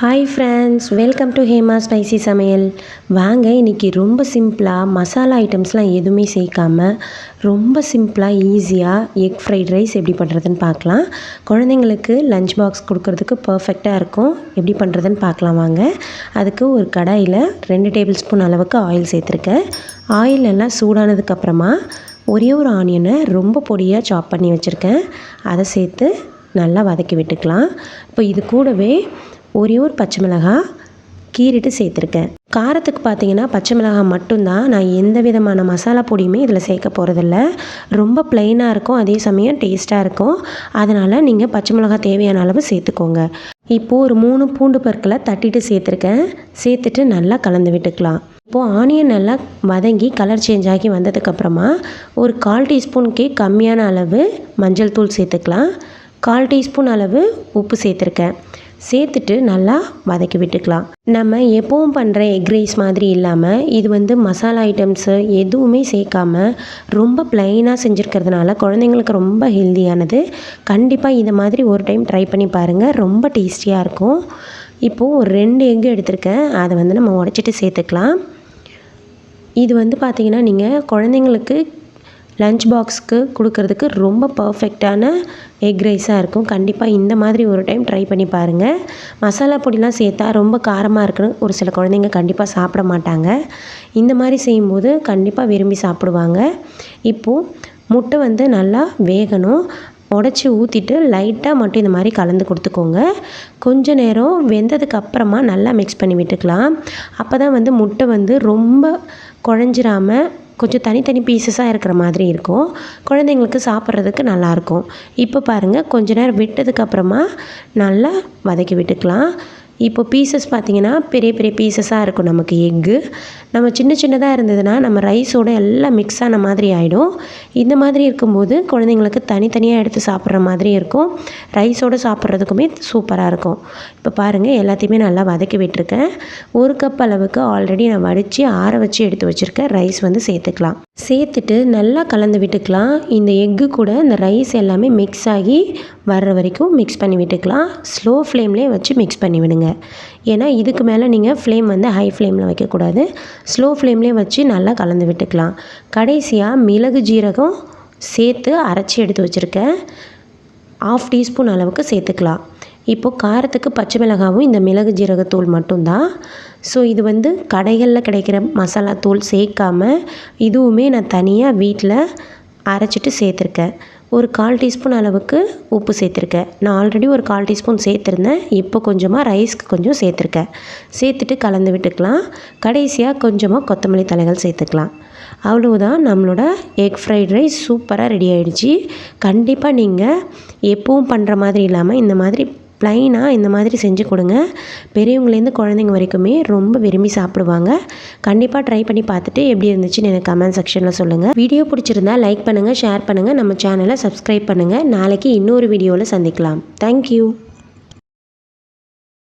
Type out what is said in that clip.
Hi friends welcome to Hema spicy சமையல் வாங்க இன்றைக்கி ரொம்ப சிம்பிளாக மசாலா ஐட்டம்ஸ்லாம் எதுவுமே சேர்க்காம ரொம்ப சிம்பிளாக ஈஸியாக எக் ஃப்ரைட் ரைஸ் எப்படி பண்ணுறதுன்னு பார்க்கலாம். குழந்தைங்களுக்கு லஞ்ச் பாக்ஸ் கொடுக்கறதுக்கு பர்ஃபெக்டாக இருக்கும். எப்படி பண்ணுறதுன்னு பார்க்கலாம் வாங்க. அதுக்கு ஒரு கடாயில் ரெண்டு டேபிள் ஸ்பூன் அளவுக்கு ஆயில் சேர்த்துருக்கேன். ஆயில் எல்லாம் சூடானதுக்கப்புறமா ஒரே ஒரு ஆனியனை ரொம்ப பொடியாக சாப் பண்ணி வச்சுருக்கேன். அதை சேர்த்து நல்லா வதக்கி விட்டுக்கலாம். இப்போ இது கூடவே ஒரே ஒரு பச்சை மிளகாய் கீறிட்டு சேர்த்துருக்கேன். காரத்துக்கு பார்த்தீங்கன்னா பச்சை மிளகாய் மட்டும்தான். நான் எந்த விதமான மசாலா பொடியுமே இதில் சேர்க்க போகிறதில்ல ரொம்ப ப்ளைனாக இருக்கும். அதே சமயம் டேஸ்ட்டாக இருக்கும். அதனால் நீங்கள் பச்சை மிளகாய் தேவையான அளவு சேர்த்துக்கோங்க. இப்போது ஒரு மூணு பூண்டு பற்களை தட்டிட்டு சேர்த்துருக்கேன். சேர்த்துட்டு நல்லா கலந்து விட்டுக்கலாம். இப்போது ஆனியன் நல்லா வதங்கி கலர் சேஞ்ச் ஆகி வந்ததுக்கப்புறமா ஒரு கால் டீஸ்பூனுக்கே கம்மியான அளவு மஞ்சள் தூள் சேர்த்துக்கலாம். கால் டீஸ்பூன் அளவு உப்பு சேர்த்துருக்கேன். சேர்த்துட்டு நல்லா வதக்கி விட்டுக்கலாம். நம்ம எப்பவும் பண்ணுற எக் ரைஸ் மாதிரி இல்லாமல் இது வந்து மசாலா ஐட்டம்ஸு எதுவுமே சேர்க்காம ரொம்ப ப்ளைனாக செஞ்சுருக்கிறதுனால குழந்தைங்களுக்கு ரொம்ப ஹெல்த்தியானது கண்டிப்பாக இதை மாதிரி ஒரு டைம் ட்ரை பண்ணி பாருங்கள் ரொம்ப டேஸ்டியாக இருக்கும். இப்போது ஒரு ரெண்டு எக் எடுத்திருக்கேன். அதை வந்து நம்ம உடச்சிட்டு சேர்த்துக்கலாம். இது வந்து பார்த்திங்கன்னா நீங்கள் குழந்தைங்களுக்கு லஞ்ச் பாக்ஸ்க்கு கொடுக்கறதுக்கு ரொம்ப பர்ஃபெக்டான எக் ரைஸாக இருக்கும். கண்டிப்பாக இந்த மாதிரி ஒரு டைம் ட்ரை பண்ணி பாருங்கள் மசாலா பொடிலாம் சேர்த்தா ரொம்ப காரமாக இருக்குன்னு ஒரு சில குழந்தைங்க கண்டிப்பாக சாப்பிட மாட்டாங்க. இந்த மாதிரி செய்யும்போது கண்டிப்பாக விரும்பி சாப்பிடுவாங்க. இப்போது முட்டை வந்து நல்லா வேகணும். உடச்சி ஊற்றிட்டு லைட்டாக மட்டும் இந்த மாதிரி கலந்து கொடுத்துக்கோங்க. கொஞ்ச நேரம் வெந்ததுக்கு அப்புறமா நல்லா மிக்ஸ் பண்ணி விட்டுக்கலாம். அப்போ தான் வந்து முட்டை வந்து ரொம்ப குழஞ்சிராமல் கொஞ்சம் தனித்தனி பீசஸாக இருக்கிற மாதிரி இருக்கும். குழந்தைங்களுக்கு சாப்பிட்றதுக்கு நல்லாயிருக்கும் இப்போ பாருங்கள் கொஞ்ச நேரம் விட்டதுக்கப்புறமா நல்லா வதக்கி விட்டுக்கலாம். இப்போ பீசஸ் பார்த்திங்கன்னா பெரிய பெரிய பீசஸாக இருக்கும். நமக்கு எக்கு நம்ம சின்ன சின்னதாக இருந்ததுன்னா நம்ம ரைஸோட எல்லாம் மிக்ஸ் ஆன மாதிரி ஆகிடும் இந்த மாதிரி இருக்கும்போது குழந்தைங்களுக்கு தனித்தனியாக எடுத்து சாப்பிட்ற மாதிரி இருக்கும். ரைஸோடு சாப்பிட்றதுக்குமே சூப்பராக இருக்கும். இப்போ பாருங்கள் எல்லாத்தையுமே நல்லா வதக்கி விட்டுருக்கேன். ஒரு கப் அளவுக்கு ஆல்ரெடி நான் வடித்து ஆற வச்சு எடுத்து வச்சுருக்கேன் ரைஸ் வந்து சேர்த்துக்கலாம். சேர்த்துட்டு நல்லா கலந்து விட்டுக்கலாம். இந்த எக்கு கூட இந்த ரைஸ் எல்லாமே மிக்ஸ் ஆகி வர்ற வரைக்கும் மிக்ஸ் பண்ணி விட்டுக்கலாம். ஸ்லோ ஃப்ளேம்லேயே வச்சு மிக்ஸ் பண்ணி விடுங்க. ஏன்னா இதுக்கு மேலே நீங்கள் ஃப்ளேம் வந்து ஹை ஃப்ளேமில் வைக்கக்கூடாது. ஸ்லோ ஃப்ளேம்லேயே வச்சு நல்லா கலந்து விட்டுக்கலாம். கடைசியாக மிளகு ஜீரகம் சேர்த்து அரைச்சி எடுத்து வச்சுருக்கேன். ஆஃப் டீஸ்பூன் அளவுக்கு சேர்த்துக்கலாம். இப்போது காரத்துக்கு பச்சை மிளகாவும் இந்த மிளகு ஜீரகத்தூள் மட்டும்தான். ஸோ இது வந்து கடைகளில் கிடைக்கிற மசாலா தூள் சேர்க்காம இதுவுமே நான் தனியாக வீட்டில் அரைச்சிட்டு சேர்த்துருக்கேன். ஒரு கால் டீஸ்பூன் அளவுக்கு உப்பு சேர்த்துருக்கேன். நான் ஆல்ரெடி ஒரு கால் டீஸ்பூன் சேர்த்துருந்தேன். இப்போ கொஞ்சமாக ரைஸ்க்கு கொஞ்சம் சேர்த்துருக்கேன். சேர்த்துட்டு கலந்து விட்டுக்கலாம். கடைசியாக கொஞ்சமாக கொத்தமல்லி தலைகள் சேர்த்துக்கலாம். அவ்வளவுதான் நம்மளோட எக் ஃப்ரைட் ரைஸ் சூப்பராக ரெடி ஆகிடுச்சி கண்டிப்பாக நீங்கள் எப்பவும் பண்ணுற மாதிரி இல்லாமல் இந்த மாதிரி ப்ளைனாக இந்த மாதிரி செஞ்சு கொடுங்க. பெரியவங்கலேருந்து குழந்தைங்க வரைக்குமே ரொம்ப விரும்பி சாப்பிடுவாங்க. கண்டிப்பாக ட்ரை பண்ணி பார்த்துட்டு எப்படி இருந்துச்சுன்னு எனக்கு கமெண்ட் செக்ஷனில் சொல்லுங்கள் வீடியோ பிடிச்சிருந்தா லைக் பண்ணுங்கள் ஷேர் பண்ணுங்கள் நம்ம சேனலை சப்ஸ்கிரைப் பண்ணுங்கள் நாளைக்கு இன்னொரு வீடியோவில் சந்திக்கலாம். தேங்க்யூ